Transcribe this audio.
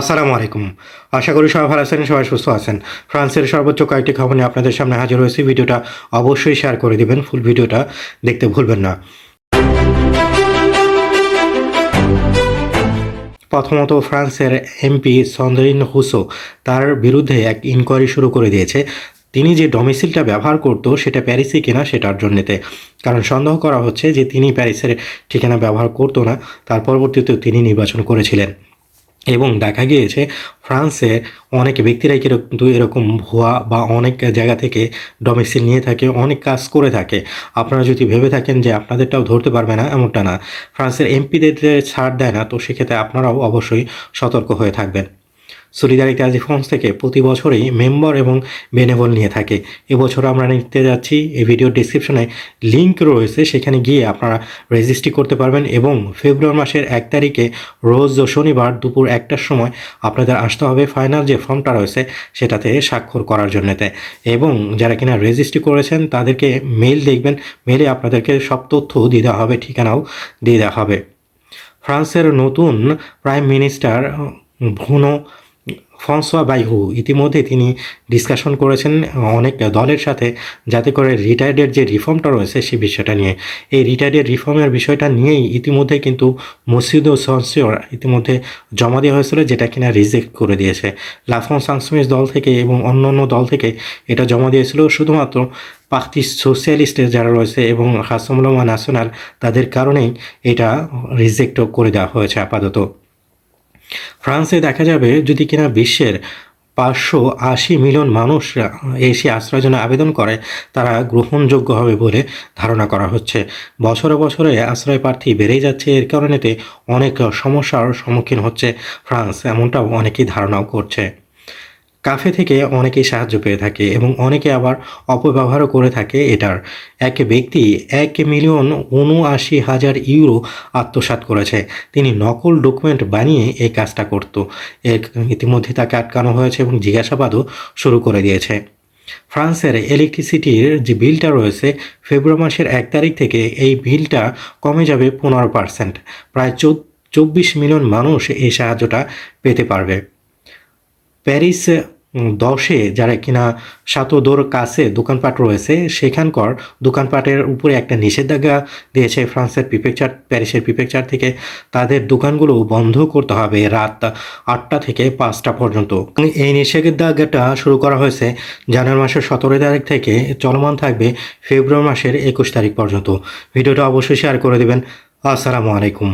আসসালামু আলাইকুম। আশা করি সবাই ভালো আছেন, সবাই সুস্থ আছেন। ফ্রান্সের সর্বোচ্চ কয়েকটি খবর নিয়ে আপনাদের সামনে হাজির হয়েছি। ভিডিওটা অবশ্যই শেয়ার করে দিবেন ফুল ভিডিওটা দেখতে ভুলবেন না। প্রথমত, ফ্রান্সের এমপি সন্দরিন হুসো তার বিরুদ্ধে এক ইনকোয়ারি শুরু করে দিয়েছে। তিনি যে ডোমিসিলটা ব্যবহার করতো, সেটা প্যারিসে কিনা, সেটার জন্যেতে। কারণ সন্দেহ করা হচ্ছে যে, তিনি প্যারিসের ঠিকানা ব্যবহার করতো না। তার পরবর্তীতে তিনি নির্বাচন করেছিলেন। এবং দেখা গিয়েছে ফ্রান্সে অনেক ব্যক্তিরাই কিন্তু এরকম ভুয়া বা অনেক জায়গা থেকে ডোমেসিল নিয়ে থাকে, অনেক কাজ করে থাকে। আপনারা যদি ভেবে থাকেন যে আপনাদেরটাও ধরতে পারবে না, এমনটা না। ফ্রান্সের এমপিদের ছাড় দেয় না, তো সেক্ষেত্রে আপনারাও অবশ্যই সতর্ক হয়ে থাকবেন। সলিদারিটি আজি ফ্রান্স থেকে প্রতি বছরই মেম্বার এবং বেনেবল নিয়ে থাকে। এবছর আমরা নিতে যাচ্ছি, এই ভিডিও ডিসক্রিপশনে লিঙ্ক রয়েছে, সেখানে গিয়ে আপনারা রেজিস্ট্রি করতে পারবেন এবং ফেব্রুয়ারি মাসের এক তারিখে রোজ শনিবার দুপুর একটার সময় আপনাদের আসতে হবে ফাইনাল যে ফর্মটা রয়েছে, সেটাতে স্বাক্ষর করার জন্যতে। এবং যারা কিনা রেজিস্ট্রি করেছেন, তাদেরকে মেল দেখবেন মেলে আপনাদেরকে সব তথ্য দিয়ে দেওয়া হবে, ঠিকানাও দিয়ে দেওয়া হবে। ফ্রান্সের নতুন prime minister Bruno Francois Bayrou ইতিমধ্যে তিনি ডিসকাশন করেছেন, অনেক দলের সাথে, যাতে করে রিটায়ার্ডের যে রিফর্মটা রয়েছে সেই বিষয়টা নিয়ে। এই রিটায়ার্ডের রিফর্মের বিষয়টা নিয়েই ইতিমধ্যে কিন্তু মসজিদ ও সংসিওর ইতিমধ্যে জমা দেওয়া হয়েছিল, যেটা কিনা রিজেক্ট করে দিয়েছে। লাফন সাংসমিস দল থেকে এবং অন্য অন্য দল থেকে এটা জমা দিয়েছিল। শুধুমাত্র পার্টি সোশ্যালিস্টের যারা রয়েছে এবং হাসমুল্লামা ন্যাশনাল তাদের কারণেই এটা রিজেক্ট করে দেওয়া হয়েছে আপাতত। ফ্রান্সে দেখা যাবে যদি কিনা বিশ্বের পাঁচশো আশি মিলিয়ন মানুষ এসে আশ্রয়ের জন্য আবেদন করে, তারা গ্রহণযোগ্য হবে বলে ধারণা করা হচ্ছে। বছরে বছরে আশ্রয় প্রার্থী বেড়েই যাচ্ছে, এর কারণেতে অনেক সমস্যার সম্মুখীন হচ্ছে ফ্রান্স, এমনটাও অনেকেই ধারণাও করছে। কাফে থেকে অনেকেই সাহায্য পেয়ে থাকে এবং অনেকে আবার অপব্যবহারও করে থাকে এটার। এক ব্যক্তি এক মিলিয়ন উনআশি হাজার ইউরো আত্মসাৎ করেছে। তিনি নকল ডকুমেন্ট বানিয়ে এই কাজটা করত। এর ইতিমধ্যে তাকে আটকানো হয়েছে এবং জিজ্ঞাসাবাদও শুরু করে দিয়েছে। ফ্রান্সের ইলেকট্রিসিটির যে বিলটা রয়েছে, ফেব্রুয়ারি মাসের এক তারিখ থেকে এই বিলটা কমে যাবে পনেরো পার্সেন্ট। প্রায় চব্বিশ মিলিয়ন মানুষ এই সাহায্যটা পেতে পারবে। প্যারিস দশে যারা কিনা সাতোদোর কাছে দোকানপাট রয়েছে, সেখানকার দোকানপাটের উপরে একটা নিষেধাজ্ঞা দিয়েছে ফ্রান্সের প্রিফেকচার, প্যারিসের প্রিফেকচার থেকে। তাদের দোকানগুলো বন্ধ করতে হবে রাত আটটা থেকে পাঁচটা পর্যন্ত। এই নিষেধাজ্ঞাটা শুরু করা হয়েছে জানুয়ারি মাসের সতেরো তারিখ থেকে, চলমান থাকবে ফেব্রুয়ারি মাসের একুশ তারিখ পর্যন্ত। ভিডিওটা অবশ্যই শেয়ার করে দেবেন। আসসালামু আলাইকুম।